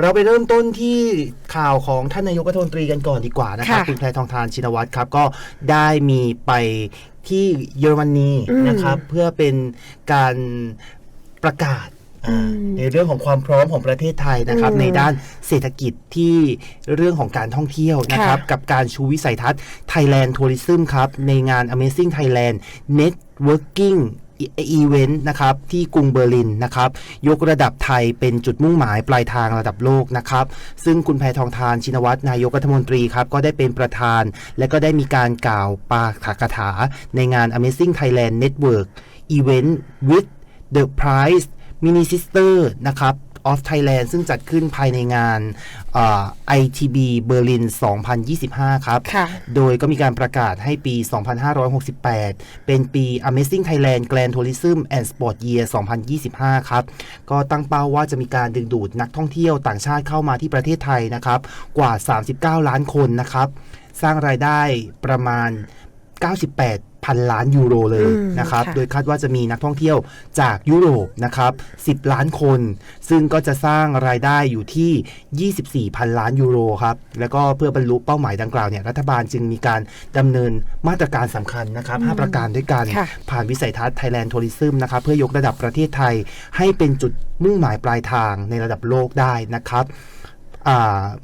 เราไปเริ่มต้นที่ข่าวของท่านนายกรัฐมนตรีกันก่อนดีกว่านะครับ ค่ะคุณแพทองทานชินวัตรครับ ก็ได้มีไปที่เยอรมนีอืมนะครับ เพื่อเป็นการประกาศอ่าอืมในเรื่องของความพร้อมของประเทศไทยนะครับ อืมในด้านเศรษฐกิจที่เรื่องของการท่องเที่ยวนะครับ ค่ะ กับการชูวิสัยทัศน์ Thailand Tourism ครับ ในงาน Amazing Thailand Networking อีเวนต์นะครับที่กรุงเบอร์ลินนะครับยกระดับไทยเป็นจุดมุ่งหมายปลายทางระดับโลกนะครับซึ่งคุณแพทองทานชินวัตรนายกรัฐมนตรีครับก็ได้เป็นประธาน และก็ได้มีการกล่าวปาฐกถา ในงาน Amazing Thailand Network Event with the Prize Mini Sister นะครับ of Thailand ซึ่งจัดขึ้นภายในงานเอ่อ ITB เบอร์ลิน 2025 ครับค่ะโดยก็มีการประกาศให้ปี 2568 เป็นปี Amazing Thailand Grand Tourism and Sport Year 2025 ครับ ก็ตั้งเป้าว่าจะมีการดึงดูดนักท่องเที่ยวต่างชาติเข้ามาที่ประเทศไทยนะครับ กว่า 39 ล้านคนนะครับ สร้างรายได้ประมาณ 98 พันล้านยูโรเลยอืมนะครับค่ะโดยคาดว่าจะมีนักท่องเที่ยวจากยุโรปนะครับ 10 ล้านคน ซึ่งก็จะสร้างรายได้อยู่ที่ 24 พันล้านยูโรครับ แล้วก็เพื่อบรรลุเป้าหมายดังกล่าวเนี่ย รัฐบาลจึงมีการดำเนินมาตรการสำคัญนะครับ 5 ประการด้วยกันค่ะผ่านวิสัยทัศน์ Thailand Tourism นะครับ เพื่อยกระดับประเทศไทยให้เป็นจุดมุ่งหมายปลายทางในระดับโลกได้นะครับอ่า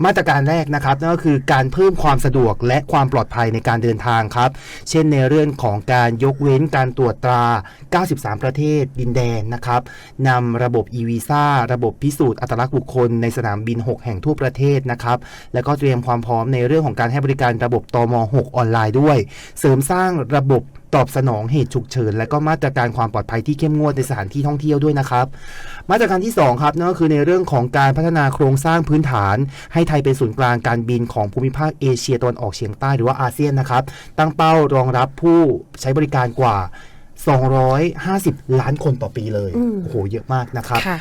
มาตรการแรกนะครับนั่นก็คือการเพิ่มความสะดวกและความปลอดภัยในการเดินทางครับ เช่นในเรื่องของการยกเว้นการตรวจตรา 93 ประเทศดินแดนนะครับนำระบบ e-visa ระบบพิสูจน์อัตลักษณ์บุคคลในสนามบิน 6 แห่งทั่วประเทศนะครับ แล้วก็เตรียมความพร้อมในเรื่องของการให้บริการระบบตม 6 ออนไลน์ด้วย เสริมสร้างระบบ ตอบสนองเหตุฉุกเฉิน และก็มาตรการความปลอดภัยที่เข้มงวดในสถานที่ท่องเที่ยวด้วยนะครับ มาตรการที่ 2 ครับนั่นก็คือในเรื่องของการพัฒนาโครงสร้างพื้นฐาน ให้ไทยเป็นศูนย์กลางการบินของภูมิภาคเอเชียตะวันออกเฉียงใต้หรือว่าอาเซียนนะครับ ตั้งเป้ารองรับผู้ใช้บริการกว่า 250 ล้านคนต่อปีเลยอืมโอ้โหเยอะมากนะครับค่ะ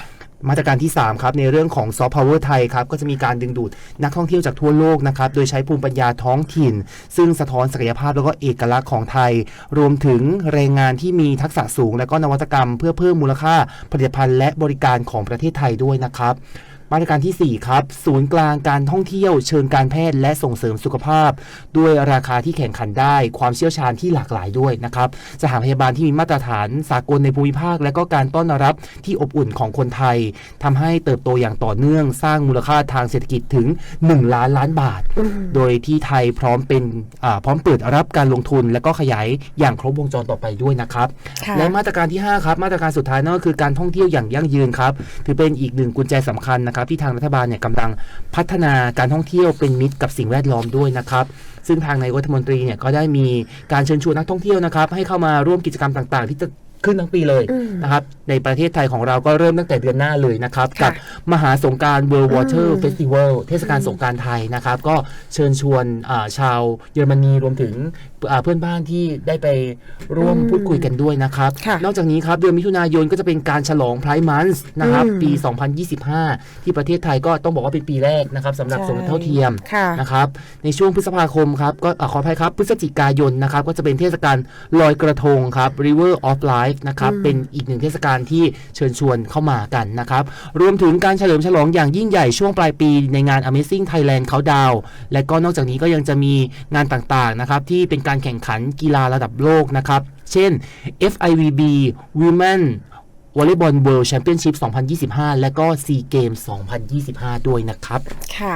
มาตรการที่ 3 ครับ ในเรื่องของซอฟต์พาวเวอร์ไทยครับ ก็จะมีการดึงดูดนักท่องเที่ยวจากทั่วโลกนะครับ โดยใช้ภูมิปัญญาท้องถิ่น ซึ่งสะท้อนศักยภาพแล้วก็เอกลักษณ์ของไทย รวมถึงแรงงานที่มีทักษะสูง และก็นวัตกรรม เพื่อเพิ่มมูลค่าผลิตภัณฑ์และบริการของประเทศไทยด้วยนะครับ มาตรการทีสี่ 4 ครับ ศูนย์กลางการท่องเที่ยวเชิงการแพทย์และส่งเสริมสุขภาพ ด้วยราคาที่แข่งขันได้ ความเชี่ยวชาญที่หลากหลายด้วยนะครับสถานพยาบาลที่มีมาตรฐานสากลในภูมิภาค และก็การต้อนรับที่อบอุ่นของคนไทยทำให้เติบโตอย่างต่อเนื่อง สร้างมูลค่าทางเศรษฐกิจถึง 1 ล้านล้านบาท โดยที่ไทยพร้อมเป็นอ่าพร้อมเปิดรับการลงทุน และก็ขยายอย่างครบวงจรต่อไปด้วยนะครับค่ะและมาตรการที่ 5 ครับ มาตรการสุดท้ายนั่นก็คือการท่องเที่ยวอย่างยั่งยืนครับถือเป็นอีกหนึ่งกุญแจสำคัญนะครับที่ทางรัฐบาลเนี่ยกำลังพัฒนาการท่องเที่ยวเป็นมิตรกับสิ่งแวดล้อมด้วยนะครับ ซึ่งทางนายกรัฐมนตรีเนี่ยก็ได้มีการเชิญชวนนักท่องเที่ยวนะครับให้เข้ามาร่วมกิจกรรมต่าง ๆ ที่จะ ขึ้นทั้งปีเลยอืมนะครับ ในประเทศไทยของเราก็เริ่มตั้งแต่เดือนหน้าเลยนะครับค่ะกับมหาสงกราร World Water อืม Festival เทศกาลสงกรารไทยนะครับ ก็เชิญชวนอ่าชาวเยอรมนีรวมถึงอ่าเพื่อนบ้านที่ได้ไปร่วมอืมพูดคุยกันด้วยนะครับค่ะนอกจากนี้ครับ เดือนมิถุนายนก็จะเป็นการฉลองไพร์มันส์นะครับอืมปี 2025 ที่ประเทศไทยก็ต้องบอกว่าเป็นปีแรกนะครับสำหรับใช่สมรสเท่าเทียมค่ะนะครับ ในช่วงพฤษภาคมครับก็อะขออภัยครับพฤศจิกายนนะครับก็จะเป็นเทศกาลลอยกระทงครับ River of Life นะครับอืมเป็นอีกหนึ่งเทศกาลที่เชิญชวนเข้ามากันนะครับ รวมถึงการเฉลิมฉลองอย่างยิ่งใหญ่ช่วงปลายปีในงาน Amazing Thailand Countdown และก็นอกจากนี้ก็ยังจะมีงานต่างๆนะครับที่เป็นการแข่งขันกีฬาระดับโลกนะครับ เช่น FIVB Women วอลเลย์บอลเวิลด์แชมเปี้ยนชิพ 2025 และก็ SEA Games 2025 ด้วยนะครับ ค่ะ